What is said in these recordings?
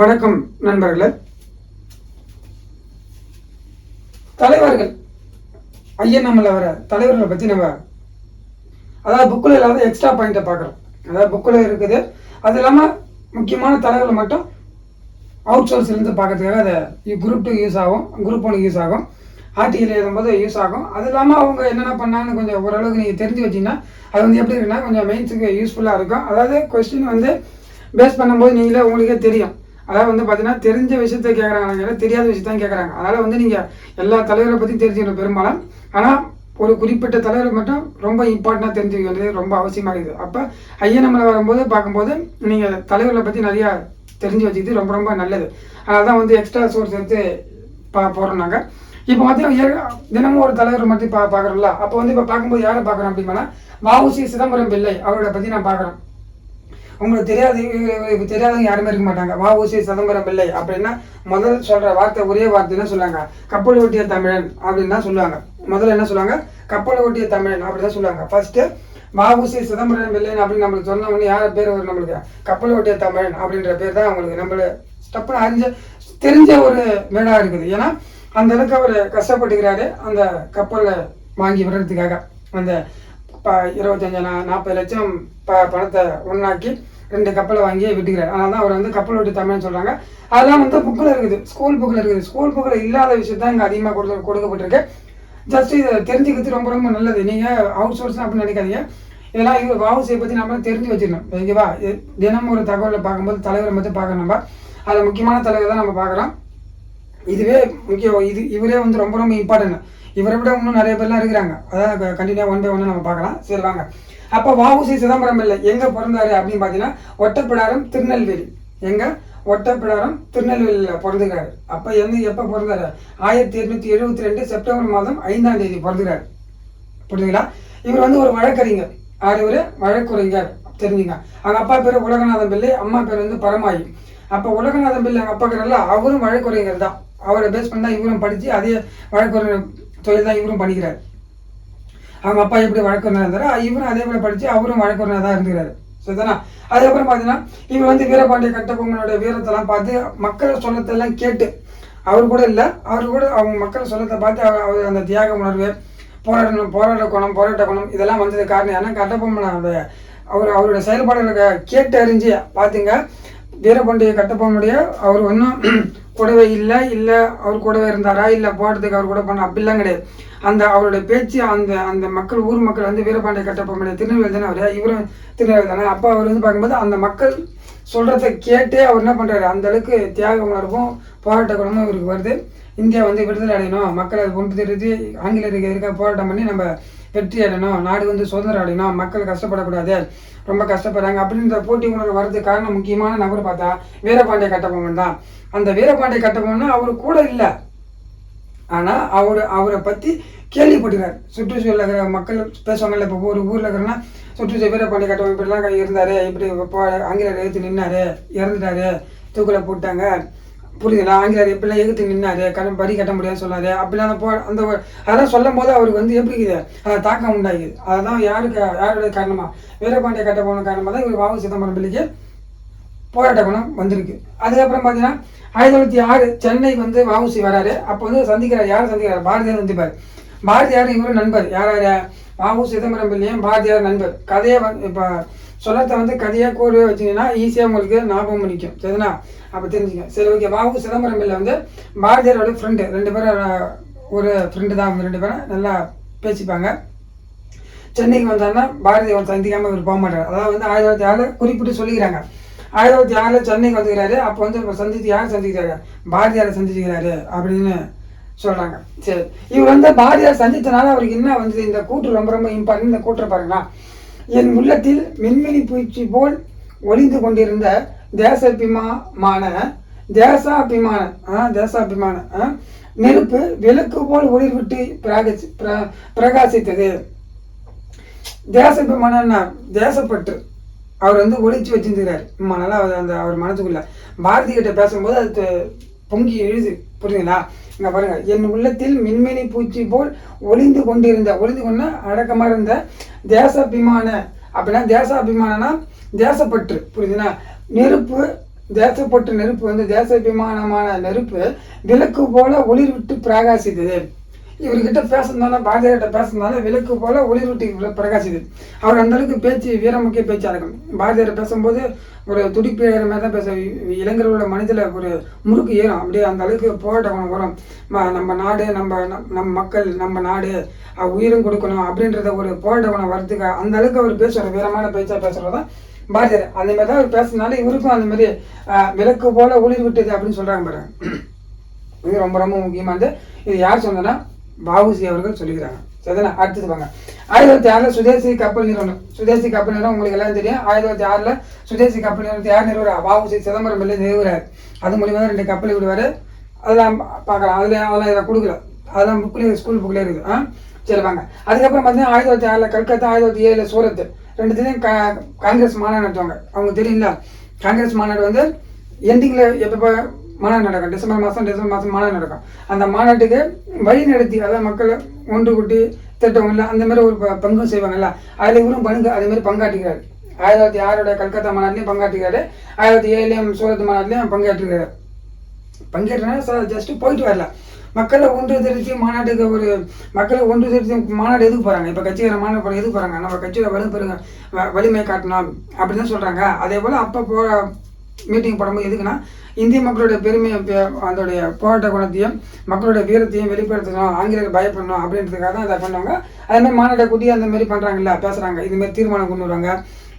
வணக்கம் நண்பர்களே. தலைவர்கள். ஐயன் நம்மள வர தலைவர்களை பற்றி நம்ம அதாவது புக்கில் இல்லாத எக்ஸ்ட்ரா பாயிண்ட்டை பார்க்குறோம். அதாவது புக்கில் இருக்குது அது இல்லாமல் முக்கியமான தலைவர்களை மட்டும் அவுட் சோர்ஸ்லேருந்து பார்க்கறதுக்காக அதை குரூப் டூ யூஸ் ஆகும் குரூப் ஒன்று யூஸ் ஆகும் ஆர்டிகல் எழுதும்போது யூஸ் ஆகும். அது இல்லாமல் அவங்க என்னென்ன பண்ணாங்கன்னு கொஞ்சம் ஓரளவுக்கு நீங்கள் தெரிஞ்சு வச்சீங்கன்னா அது வந்து எப்படி இருக்குன்னா கொஞ்சம் மெயின்ஸுக்கு யூஸ்ஃபுல்லாக இருக்கும். அதாவது கொஸ்டின் வந்து பேஸ் பண்ணும்போது நீங்களே உங்களுக்கே தெரியும். அதாவது வந்து பார்த்தீங்கன்னா தெரிஞ்ச விஷயத்த கேட்குறாங்க தெரியாத விஷயத்தான் கேட்குறாங்க அதனால் வந்து நீங்கள் எல்லா தலைவரை பற்றி தெரிஞ்சுக்கணும் பெரும்பாலும். ஆனால் ஒரு குறிப்பிட்ட தலைவர் மட்டும் ரொம்ப இம்பார்ட்டண்டாக தெரிஞ்சுக்க வேண்டியது ரொம்ப அவசியமாக இருக்குது. அப்போ ஐயனமலை வரும்போது பார்க்கும்போது நீங்கள் தலைவர்களை பற்றி நிறையா தெரிஞ்சு வச்சுக்கிது ரொம்ப ரொம்ப நல்லது. அதனால் தான் வந்து எக்ஸ்ட்ரா சோர்ஸ் எடுத்து பா போகிறோம் நாங்கள் இப்போ வந்து தினமும் ஒரு தலைவர் மட்டும் பா பார்க்குறோம்ல. அப்போ வந்து இப்போ பார்க்கும்போது யாரை பார்க்குறோம் அப்படின்னா வாவுசி சிதம்பரம் பிள்ளை அவரோட பற்றி நான் பார்க்குறேன் உங்களுக்கு தெரியாது தெரியாதவங்க யாருமே இருக்க மாட்டாங்க. வஉசி சிதம்பரம் பிள்ளை அப்படின்னா முதல் சொல்ற வார்த்தை ஒரே வார்த்தை என்ன சொல்லுவாங்க. கப்பல் ஓட்டிய தமிழன் அப்படின்னு தான் சொல்லுவாங்க. முதல்ல என்ன சொல்லுவாங்க? கப்பல் ஓட்டிய தமிழன் அப்படி தான் சொல்லுவாங்க. ஃபர்ஸ்ட் வஉசி சிதம்பரம் பிள்ளைன்னு அப்படின்னு நம்மளுக்கு சொன்ன உடனே யார் பேர் வரும் நம்மளுக்கு? கப்பல் ஓட்டிய தமிழன் அப்படின்ற பேர் தான் அவங்களுக்கு நம்மள ஸ்டெப்னு அறிஞ்ச தெரிஞ்ச ஒரு மேடாக இருக்குது. ஏன்னா அந்த அளவுக்கு அவர் கஷ்டப்பட்டுக்கிறாரு அந்த கப்பலை வாங்கி விடுறதுக்காக. அந்த இப்போ இருபத்தஞ்சு நா நாற்பது லட்சம் ப பணத்தை ஒன்றாக்கி ரெண்டு கப்பலை வாங்கி விட்டுக்கிறார். அதனால தான் அவர் வந்து கப்பல் ஓட்டி தமிழ்னு சொல்கிறாங்க அதெல்லாம் வந்து புக்கில் இருக்குது. ஸ்கூல் புக்கில் இருக்குது. ஸ்கூல் புக்கில் இல்லாத விஷயத்தான் இங்கே அதிகமாக கொடுத்து கொடுக்கப்பட்டிருக்கு. ஜஸ்ட் இதை தெரிஞ்சுக்கிறது ரொம்ப ரொம்ப நல்லது. நீங்கள் அவுட் சோர்ஸ் அப்படின்னு நினைக்காதீங்க. இதெல்லாம் இவர் வாவுசியை பற்றி நம்ம தெரிஞ்சு வச்சிடணும். ஓகேவா தினமும் ஒரு தகவலை பார்க்கும்போது தலைவரை மட்டும் பார்க்கணும் நம்ம. அதில் முக்கியமான தலைவர் தான் நம்ம பார்க்குறோம் இதுவே முக்கியம். இது இவரே வந்து ரொம்ப ரொம்ப இம்பார்ட்டன்ட் இவரை விட இன்னும் நிறைய பேர்லாம் இருக்கிறாங்க. அதான் கண்டினியூ ஒன் பை ஒன்று நம்ம பார்க்கலாம். சரி வாங்க. அப்போ வாவுசி சிதம்பரம் இல்லை. எங்கே பிறந்தாரு அப்படின்னு பார்த்தீங்கன்னா ஒட்டப்பிடாரம் திருநெல்வேலி. எங்கே? ஒட்டப்பிடாரம் திருநெல்வேலியில் பிறந்துக்கிறாரு. அப்போ எங்க எப்போ பிறந்தாரு? ஆயிரத்தி எட்நூத்தி எழுபத்தி ரெண்டு செப்டம்பர் மாதம் ஐந்தாம் தேதி பிறந்துக்கிறாரு. புரியுதுங்களா இவர் வந்து ஒரு வழக்கறிஞர். ஆறு இவர்? வழக்குரைஞர். தெரிஞ்சுங்க. அவங்க அப்பா பேர் உலகநாதன் பிள்ளை அம்மா பேர் வந்து பரமாயி. அப்போ உலகநாதன் பிள்ளை அவங்க அப்பா பேர்ல அவரும் வழக்குரைஞர் தான். அவரை பேஸ் பண்ணி தான் இவரும் படித்து அதே வழக்குரைஞர் தொழில் தான் இவரும் படிக்கிறார் அவங்க அப்பா எப்படி வழக்கறிஞர் இருந்தாரோ இவரும் அதே போல படித்து அவரும் வழக்கறிஞர் தான் இருக்கிறாரு சரிதானா? அதுக்கப்புறம் பார்த்தீங்கன்னா இவர் வந்து வீரபாண்டிய கட்டபொம்மனுடைய வீரத்தெல்லாம் பார்த்து மக்கள் சொல்லத்தெல்லாம் கேட்டு அவர் கூட இல்லை அவர் கூட அவங்க மக்கள் சொல்லத்தை பார்த்து அவர் அவர் அந்த தியாக உணர்வு போராடணும் போராட்ட குணம் போராட்ட குணம் இதெல்லாம் வந்தது காரணம் ஏன்னா கட்டபொம்மனுடைய அவர் அவருடைய செயல்பாடுகளை கேட்டு அறிஞ்சு பார்த்துங்க வீரபாண்டிய கட்டபொம்மனுடைய அவர் ஒன்றும் கூடவே இல்லை இல்லை அவர் கூடவே இருந்தாரா இல்லை போடுறதுக்கு அவர் கூட பண்ண அப்படிலாம் கிடையாது. அந்த அவருடைய பேச்சு அந்த அந்த மக்கள் ஊர் மக்கள் வந்து வீரபாண்டிய கட்டபொம்மனுடைய திருநெல்வேலி தானே அவர்? இவரும் திருநெல்வேலி தானே அப்போ அவர் வந்து பார்க்கும்போது அந்த மக்கள் சொல்கிறத கேட்டே அவர் என்ன பண்ணுறாரு அந்த அளவுக்கு தியாக உணர்வும் போராட்ட குணமும் இவருக்கு வருது. இந்தியா வந்து விடுதலை அடையணும். மக்களை கொண்டு திருத்தி ஆங்கிலேயருக்கு எதிர்க்க போராட்டம் பண்ணி நம்ம வெற்றி அடையணும். நாடு வந்து சுதந்திரம் அடையணும். மக்கள் கஷ்டப்படக்கூடாது. ரொம்ப கஷ்டப்படுறாங்க. அப்படின்ற போட்டி உணர்வு வரதுக்கு காரணம் முக்கியமான நபர் பார்த்தா வீரபாண்டிய கட்டபொம்மன் தான். அந்த வீரபாண்டிய கட்டபொம்மன் அவர் கூட இல்லை. ஆனால் அவர் அவரை பற்றி கேள்விப்பட்டுக்கிறார் சுற்றுச்சூழலில் இருக்கிற மக்கள் பேசுவாங்கல்ல இப்போ ஒரு ஊரில் இருக்கிறன்னா சுற்றுச்சூழல் வீரபாண்டிய கட்டபொம்மன் இப்படிலாம் இருந்தார் இப்படி இப்போ ஆங்கிலேயர் எழுத்து நின்னாரு இறந்துட்டாரு தூக்கில் போட்டாங்க புரியுதுங்களா? ஆங்கிலேயர் எப்படிலாம் எதிர்த்து நின்னாரு கடன் வரி கட்ட முடியாதுன்னு சொன்னாரு அப்படிலாம் அந்த போ அந்த அதெல்லாம் சொல்லும் போது அவருக்கு வந்து எப்படி இருக்குது? அதை தாக்கம் உண்டாகுது. அதுதான் யாருக்கு யாருடைய காரணமாக வீரபாண்டிய கட்டபொம்மன் காரணமாக தான் இவர் வாவு சிதம்பரம் பிள்ளைக்கு போராட்ட குணம் வந்திருக்கு. அதுக்கப்புறம் பார்த்தீங்கன்னா ஆயிரத்தி தொள்ளாயிரத்தி ஆறு சென்னை வந்து வாவுசி வராரு. அப்போ வந்து சந்திக்கிறார். யார் சந்திக்கிறார்? பாரதியார் சந்திப்பார். பாரதியார் இவரும் நண்பர். யார் யார் வாவு சிதம்பரம் பிள்ளையும் பாரதியார் நண்பர். கதையை வந்து இப்போ சொல்லத்தை வந்து கதையாக கூறவே வச்சிங்கன்னா ஈஸியாக உங்களுக்கு ஞாபகம் நிற்கும் சரிங்களா அப்போ தெரிஞ்சுங்க. சரி ஓகே வாவு சிதம்பரம் பிள்ளை வந்து பாரதியாரோட ஃப்ரெண்டு ரெண்டு பேரும் ஒரு ஃப்ரெண்டு தான் அவங்க ரெண்டு பேரும். நல்லா பேசிப்பாங்க. சென்னைக்கு வந்தாருன்னா பாரதியார் அவர் இவர் போக மாட்டார். அதாவது வந்து ஆயிரத்தி தொள்ளாயிரத்தி ஆறு குறிப்பிட்டு சொல்லிக்கிறாங்க. ஆயிரத்தி தொள்ளாயிரத்தி ஆறில் சென்னைக்கு வந்துக்கிறாரு அப்போ வந்து இப்போ சந்தித்து யார் சந்திக்கிறாரு பாரதியாரை சந்திச்சுக்கிறாரு அப்படின்னு சொல்றாங்க. சரி. இவர் வந்து பாரதியார் சந்தித்தனால அவருக்கு என்ன வந்து இந்த கூற்று ரொம்ப ரொம்ப இம்பார்ட்டன் இந்த கூற்றை பாருங்களா. என் உள்ளத்தில் மின்மினி பூச்சி போல் ஒளிந்து கொண்டிருந்த தேசபிமான தேசாபிமான தேசாபிமான நெருப்பு விளக்கு போல் ஒளிர்விட்டு பிரகாசி பிர- பிரகாசித்தது. தேசபிமானம் தேசப்பற்று. அவர் வந்து ஒளிச்சு வச்சிருந்துக்கிறார் நல்லா அந்த அவர் மனசுக்குள்ள. பாரதி கிட்ட பேசும்போது அது பொங்கி எழுது. புரியுதுங்களா? இங்க பாருங்க. என் உள்ளத்தில் மின்மினி பூச்சி போல் ஒளிந்து கொண்டிருந்த ஒளிந்து கொண்டு அடக்கமாக இருந்த தேசாபிமான. அப்படின்னா தேசாபிமானனா தேசப்பற்று. புரியுதுங்களா? நெருப்பு தேசப்பற்று நெருப்பு வந்து தேசாபிமானமான நெருப்பு விளக்கு போல ஒளிர் விட்டு பிரகாசித்தது. இவர்கிட்ட பேசுறதுனால பாரதியார்கிட்ட பேசுறதுனால விளக்கு போல ஒளிர் விட்டு பிரகாசிது அவர் அந்த அளவுக்கு பேச்சு வீரமுக்கிய பேச்சா இருக்கும் பாரதியார் பேசும்போது ஒரு துடிப்பு ஏற மாதிரி தான் பேச இளைஞர்களோட மனதில் ஒரு முறுக்கு ஏறும். அப்படியே அந்த அளவுக்கு போராட்டம் வரும். நம்ம நாடு நம்ம நம் நம்ம மக்கள் நம்ம நாடு உயிரும் கொடுக்கணும் அப்படின்றத ஒரு போராட்டம் வரதுக்கு அந்த அளவுக்கு அவர் பேசுவார். வீரமான பேச்சா பேசுறதான் பாரதியார். அந்த மாதிரி தான் அவர் பேசுனால இவருக்கும் அந்த மாதிரி விளக்கு போல ஒளிர் விட்டது அப்படின்னு சொல்றாங்க பாருங்க. இது ரொம்ப ரொம்ப முக்கியமானது. இது யார் சொன்னதுன்னா பாபுசி அவர்கள் சொல்லிக்கிறாங்க சரிதானே அடுத்தது வாங்க. ஆயிரத்தி தொள்ளாயிரத்தி ஆறுல சுதேசி கப்பல் நிறுவனம் சுதேசி கப்பல் நிறுவனம் உங்களுக்கு எல்லாம் தெரியும். ஆயிரத்தி தொள்ளாயிரத்தி ஆறில் சுதேசி கப்பல் நிறுவனத்தை யார் நிறுவரா பாபுசி சிதம்பரம் பிள்ளை நிறுவுறார். அது மூலியமாக தான் ரெண்டு கப்பல் விடுவார். அதெல்லாம் பார்க்கலாம். அதில் அதெல்லாம் இதை கொடுக்கல. அதெல்லாம் புக்லேயே ஸ்கூல் புக்லேயே இருக்குது. ஆ? சரி வாங்க. அதுக்கப்புறம் பார்த்தீங்கன்னா ஆயிரத்தி தொள்ளாயிரத்தி ஆறில் கல்கத்தா ஆயிரத்தி தொள்ளாயிரத்தி ஏழில் சூரத் ரெண்டுத்துலேயும் கா காங்கிரஸ் மாநாடு நடத்துவாங்க. அவங்க தெரியுங்களா காங்கிரஸ் மாநாடு வந்து எண்டிங்கில் எப்போ மாநாடு நடக்கும். டிசம்பர் மாதம் டிசம்பர் மாதம் மாநாடு நடக்கும். அந்த மாநாட்டுக்கு வழி நடத்தி அதாவது மக்களை ஒன்று கூட்டி திட்டம் இல்லை அந்த மாதிரி ஒரு ப- பங்கும் செய்வாங்கல்ல. அதில் இவரும் பங்கு அதே மாதிரி பங்காற்றுகிறார் ஆயிரத்தி தொள்ளாயிரத்தி ஆறோட கல்கத்தா மாநாட்டிலையும் பங்காற்றுகிறாரு ஆயிரத்தி ஏழுலையும் சூரத் மாநாட்டிலையும் பங்காற்றுகிறார் பங்கேற்றனால ஜஸ்ட் போயிட்டு வரல. மக்களை ஒன்று திருத்தி மாநாட்டுக்கு ஒரு மக்களை ஒன்று திருத்தி மாநாடு எதுக்கு போகிறாங்க இப்போ கட்சிக்கார மாநாடு எதுக்கு போகிறாங்க நம்ம கட்சியில் வலு பெருங்க வ- வலிமை காட்டணும் அப்படின்னு தான் சொல்கிறாங்க அதே போல் அப்போ போ மீட்டிங் போடும்போது எதுக்குன்னா இந்திய மக்களுடைய பெருமையை அதோடைய போராட்ட குணத்தையும் மக்களுடைய வீரத்தையும் வெளிப்படுத்தணும் ஆங்கிலேயர் பயப்படணும் அப்படின்றதுக்காக தான் அதை பண்ணுவாங்க. அதே மாதிரி மாநாட்டை கூட்டி அந்த மாதிரி பண்ணுறாங்கல்ல பேசுகிறாங்க இதுமாரி தீர்மானம் கொண்டு வருவாங்க.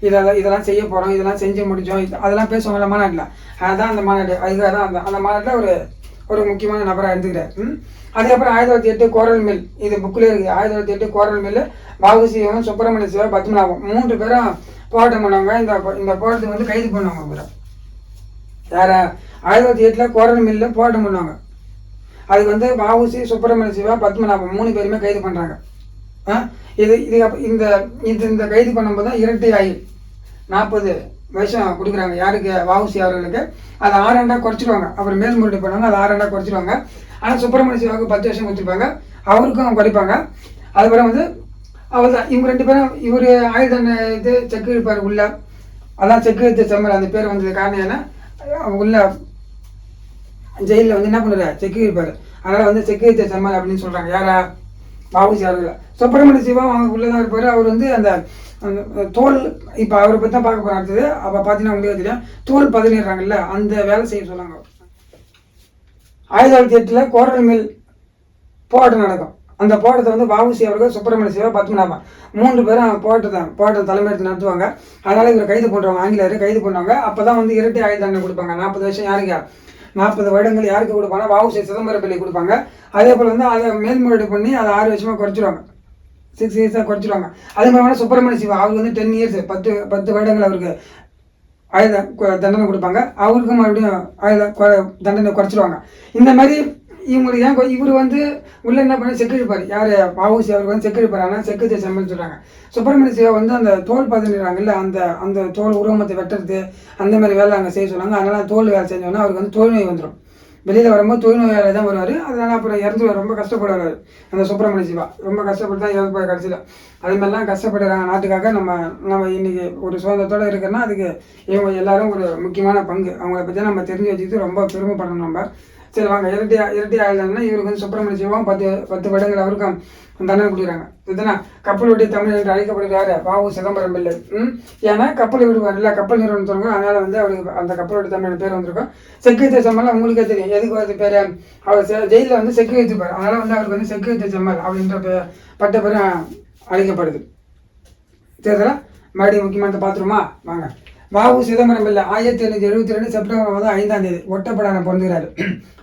இதெல்லாம் இதெல்லாம் செய்ய போகிறோம் இதெல்லாம் செஞ்சு முடிஞ்சோம். அதெல்லாம் பேசுவாங்கல்ல மாநாட்டில். அதுதான் அந்த மாநாடு. அதுக்காக தான் அந்த அந்த மாநாட்டில் ஒரு ஒரு முக்கியமான நபராக இருந்துக்கிறார். ம்? அதுக்கப்புறம் ஆயிரத்தி தொள்ளாயிரத்தி எட்டு கோரல் மில். இது புக்கில் இருக்குது. ஆயிரத்தி தொள்ளாயிரத்தி எட்டு கோரல் மில் பாபுசிவம் சுப்பிரமணிய சிவா பத்மநாபம். மூன்று பேரும் போராட்டம் பண்ணுவாங்க. இந்த இந்த போராட்டத்தை வந்து கைது பண்ணுவாங்க அப்புறம் யார? ஆயிரத்தி தொள்ளாயிரத்தி எட்டில் கோரல் மில்லில் போராட்டம் பண்ணுவாங்க. அதுக்கு வந்து வஉசி சுப்பிரமணிய சிவா பத்மநாபம் மூணு பேருமே கைது பண்ணுறாங்க இது இது இந்த இது இந்த கைது பண்ணும்போது தான் இரட்டை ஆயுள். நாற்பது வருஷம் கொடுக்குறாங்க. யாருக்கு? வாவுசி அவர்களுக்கு. அதை ஆறாண்டா குறைச்சிருவாங்க. அப்புறம் மேல்முறையீடு பண்ணுவாங்க. அதை ஆறாண்டா குறைச்சிருவாங்க. ஆனால் சுப்பிரமணிய சிவாவுக்கு பத்து வருஷம் கொடுத்துருப்பாங்க. அவருக்கும் குறைப்பாங்க. அதுக்கப்புறம் வந்து அவர் தான் இவங்க ரெண்டு பேரும் இவர் ஆயுள் தண்டனை இது செக்கு இருப்பார் உள்ள. அதான் செக்கு எடுத்த செம்மல் அந்த பேர் வந்தது காரணம் ஏன்னா அவங்க ஜெயிலில் வந்து என்ன பண்ணுறாரு செக்கு இருப்பார். அதனால் வந்து செக்கு வைத்த செம்மல் அப்படின்னு சொல்கிறாங்க யாரா? பாபுஜி அவர்கள் சுப்பிரமணிய சிவா அவங்க உள்ளதான் இருப்பார். அவர் வந்து அந்த அந்த தோல் இப்போ அவரை பற்றி தான் பார்க்க போகிறோம் அடுத்தது. அப்போ பார்த்தீங்கன்னா உங்களுக்கு தெரியும். தோல் பதனிடுறாங்கல்ல அந்த வேலை செய்ய சொன்னாங்க ஆயிரத்தி தொள்ளாயிரத்தி எட்டில் கோரல் மில் போராட்டம் நடக்கும். அந்த போட்டத்தை வந்து வாவுசி அவர்கள் சுப்பிரமணிய சிவா பத்மநாபன். மூன்று பேரும் போராட்டத்தை போட்டம் தலைமையெடுத்து நடத்துவாங்க. அதனால இவரை கைது பண்ணுறவங்க ஆங்கிலேயர் கைது பண்ணுவாங்க. அப்போ தான் வந்து இரட்டை ஆயுள் தண்டனை கொடுப்பாங்க. நாற்பது வருஷம் யாருக்கு நாற்பது வருடங்கள் யாருக்கு கொடுப்பாங்க? வாவுசி சிதம்பரம் பிள்ளை கொடுப்பாங்க. அதே போல் வந்து அதை மேல்முறையீடு பண்ணி அதை ஆறு வருஷமாக குறைச்சிருவாங்க. சிக்ஸ் இயர்ஸாக குறைச்சிருவாங்க. அது மாதிரி சுப்பிரமணிய சிவா அவருக்கு வந்து டென் இயர்ஸ் பத்து பத்து வருடங்கள் அவருக்கு ஆயுத தண்டனை கொடுப்பாங்க. அவருக்கும் மறுபடியும் ஆயுத தண்டனை குறைச்சிருவாங்க. இந்த மாதிரி இவங்களுக்கு ஏன் இவர் வந்து உள்ள என்ன பண்ண செக்கு இருப்பார் யார்? பாவூசி அவருக்கு வந்து செக்கு இருப்பார் ஆனால் செக்கு தேசம்னு சொல்கிறாங்க சுப்பிரமணிய சிவா வந்து அந்த தோல் பதினாங்கல்ல அந்த அந்த தோல் உருவமத்தை வெட்டுறது அந்த மாதிரி வேலை அங்கே செய்ய சொன்னாங்க. அதனால் தோல் வேலை செஞ்சோன்னா அவருக்கு வந்து தோல் நோய் வந்துடும் வெளியில் வரும்போது தொழில்நோயாளி தான் வருவார். அதனால் அப்புறம் இறந்து ரொம்ப கஷ்டப்படுவார் அந்த சுப்பிரமணிய சிவா. ரொம்ப கஷ்டப்பட்டு தான் இறப்பார் கடைசியில். அதுமாதிரிலாம் கஷ்டப்படுறாங்க நாட்டுக்காக. நம்ம நம்ம இன்றைக்கி ஒரு சுதந்திரத்தோடு இருக்கிறனா அதுக்கு இவங்க எல்லாரும் ஒரு முக்கியமான பங்கு. அவங்கள பற்றி நம்ம தெரிஞ்சு வச்சுக்கிட்டு ரொம்ப பெருமைப்படணும் நம்ம. சரி வாங்க இரட்டி இரட்டி ஆயுதம்னா இவருக்கு வந்து சுப்பிரமணிய சிவம் பத்து பத்து வருடங்கள் அவருக்கும் தண்டனை கொடுக்குறாங்க. இதுனா கப்பல் ஒட்டி தமிழ் என்று அழைக்கப்படுகிறாரு பாவு சிதம்பரம் பிள்ளை. ம்? ஏன்னா கப்பல் விடுவார். இல்லை கப்பல் நிறுவனம் தொடங்கும் அதனால் வந்து அவருக்கு அந்த கப்பல் விட்டு தமிழ் பேர் வந்திருக்கும். செக்யூரிட்டி செம்மல் உங்களுக்கே தெரியும். எதுக்கு வருது பேர்? அவர் ஜெயிலில் வந்து செக்கு வைத்துப்பார். அதனால் வந்து அவருக்கு வந்து செக்யூரிட்டி செம்மல் அப்படின்ற பே பட்ட பேரும் அழைக்கப்படுது. தெரியுதா? மறுபடியும் முக்கியமானதை பார்த்துருமா வாங்க. வாவு சிதம்பரம் பிள்ளை ஆயிரத்தி எழுநூத்தி எழுபத்தி ரெண்டு செப்டம்பர் மாதம் ஐந்தாம் தேதி ஒட்டப்படான பிறந்துகிறாரு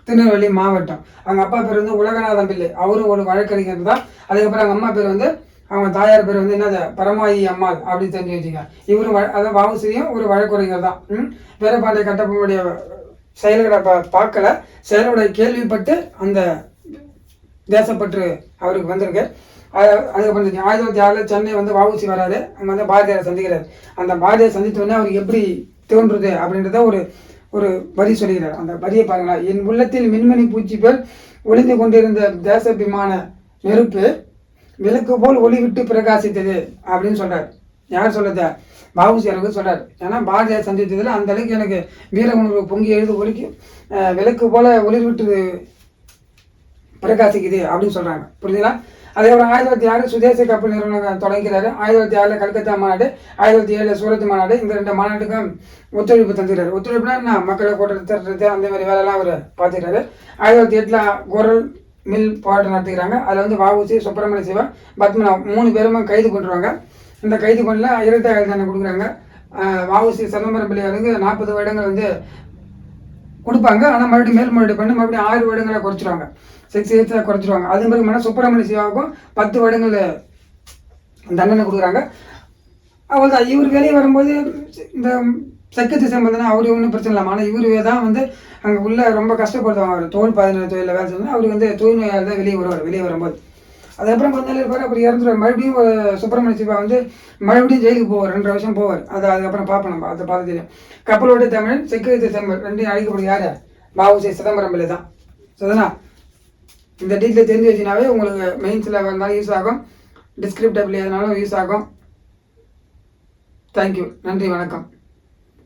திருநெல்வேலி மாவட்டம். அவங்க அப்பா பேர் வந்து உலகநாதன் பிள்ளை. அவரும் ஒரு வழக்கறிஞர் தான். அதுக்கப்புறம் அவங்க அம்மா பேர் வந்து அவங்க தாயார் பேர் வந்து என்னது? பரமாயி அம்மாள் அப்படின்னு தெரிஞ்சு வச்சுங்க இவரும் வ- அதான் வாவுசிரியும் ஒரு வழக்கறிஞர் தான். ம்? வீரபாண்டிய கட்டப்பனுடைய செயல்களை பா- பார்க்கல. செயலுடைய கேள்விப்பட்டு அந்த தேசப்பற்று அவருக்கு வந்திருக்கு. அதுக்கப்புறம் ஆயிரத்தி தொள்ளாயிரத்தி ஆறில் சென்னை வந்து வஉசி வராரு. அங்கே வந்து பாரதியாரை சந்திக்கிறார். அந்த பாரதியாரை சந்தித்த உடனே அவருக்கு எப்படி தோன்றுது அப்படின்றத ஒரு ஒரு வரி சொல்கிறார் அந்த வரியை பாருங்களா என் உள்ளத்தில் மின்மணி பூச்சி போல் ஒளிந்து கொண்டிருந்த தேசபிமான நெருப்பு விளக்கு போல் ஒளி விட்டு பிரகாசித்தது அப்படின்னு சொல்கிறார் யார் சொல்லுது பாபுசி அளவுக்கு சொல்கிறார் ஏன்னா பாரதியார் சந்தித்ததில் அந்த அளவுக்கு எனக்கு வீர உணர்வு பொங்கி எழுது ஒலிக்கு விளக்கு போல ஒளிர்விட்டு பிரகாசிக்குது அப்படின்னு சொல்கிறாங்க புரியுதுங்களா? அதே போல் ஆயிரத்தி தொள்ளாயிரத்தி ஆறு சுதேச கப்பல் நிறுவனம் தொடங்கிறாரு ஆயிரத்தி தொள்ளாயிரத்தி ஆறில் கல்கத்தா மாநாடு ஆயிரத்தி தொள்ளாயிரத்தி ஏழில் சூரத் மாநாடு இந்த ரெண்டு மாநாட்டுக்கும் ஒத்துழைப்பு தந்துக்கிறாரு ஒத்துழைப்புனா மக்களை கூட்டத்தை திரட்டுறது அந்த மாதிரி வேலைலாம் அவர் பார்த்துக்கிறாரு ஆயிரத்தி தொள்ளாயிரத்தி எட்டில் குரல் மில் போராட்டம் நடத்துக்கிறாங்க. அதில் வந்து வாவுசி சுப்பிரமணிய சிவா பத்மநாப் மூணு பேருமே கைது பண்ணுறாங்க இந்த கைது பண்ணல இருபத்தி ஆயுள் தண்டனை கொடுக்குறாங்க. வாவுசி சிதம்பரம் பிள்ளையாருக்கு நாற்பது வருடங்கள் வந்து கொடுப்பாங்க. ஆனால் மறுபடியும் மேல்முறையீடு பண்ணி மறுபடியும் ஆறு வருடங்களை குறைச்சிருவாங்க. சிக்ஸ் இயர்ஸாக குறைச்சிருவாங்க. அதே மாதிரி மேடம் சுப்பிரமணிய சிவாவுக்கும் பத்து வருடங்கள் தண்டனை கொடுக்குறாங்க. அவ்வளோதான் இவர் வெளியே வரும்போது இந்த செக்கத்து சம்பந்தம் அவர் ஒன்றும் பிரச்சனை இல்லாமல் ஆனால் இவர் தான் வந்து அங்கே உள்ள ரொம்ப கஷ்டப்படுத்துவாங்க. அவர் தோல் பதினேழு தொழிலில் வேலை செஞ்சு அவர் வந்து தூய் தான் வெளியே வருவார். வெளியே வரும்போது. அதுக்கப்புறம் கொஞ்ச நாள் இருப்பார் அப்புறம் இறந்துருவார். மறுபடியும் சுப்பிரமணிய சிவா வந்து மறுபடியும் ஜெயிலுக்கு போவார். ரெண்டு வருஷம் போவார். அது அதுக்கப்புறம் பார்ப்போம் நம்ம. அதை பார்த்து தெரியும். கப்பலோட தமிழ் செக்யூரிட்டி தமிழ் ரெண்டையும் அழைக்கப்படும் யார்? பாபுசி சிதம்பரம் பிள்ளை தான். சரிதானா? இந்த டீட்டெயில் தெரிஞ்சு வச்சுனாவே உங்களுக்கு மெயின்ஸில் வந்தாலும் யூஸ் ஆகும். டிஸ்கிரிப்டபிள் எதுனாலும் யூஸ் ஆகும். தேங்க்யூ நன்றி வணக்கம்.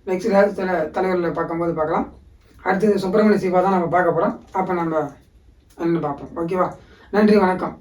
நெக்ஸ்ட் ஏதாவது சில தலைவர்களை பார்க்கும்போது பார்க்கலாம். அடுத்தது சுப்பிரமணிய சிவா தான் நம்ம பார்க்க போகிறோம் அப்போ நம்ம என்ன பார்ப்போம்? ஓகேவா நன்றி வணக்கம்.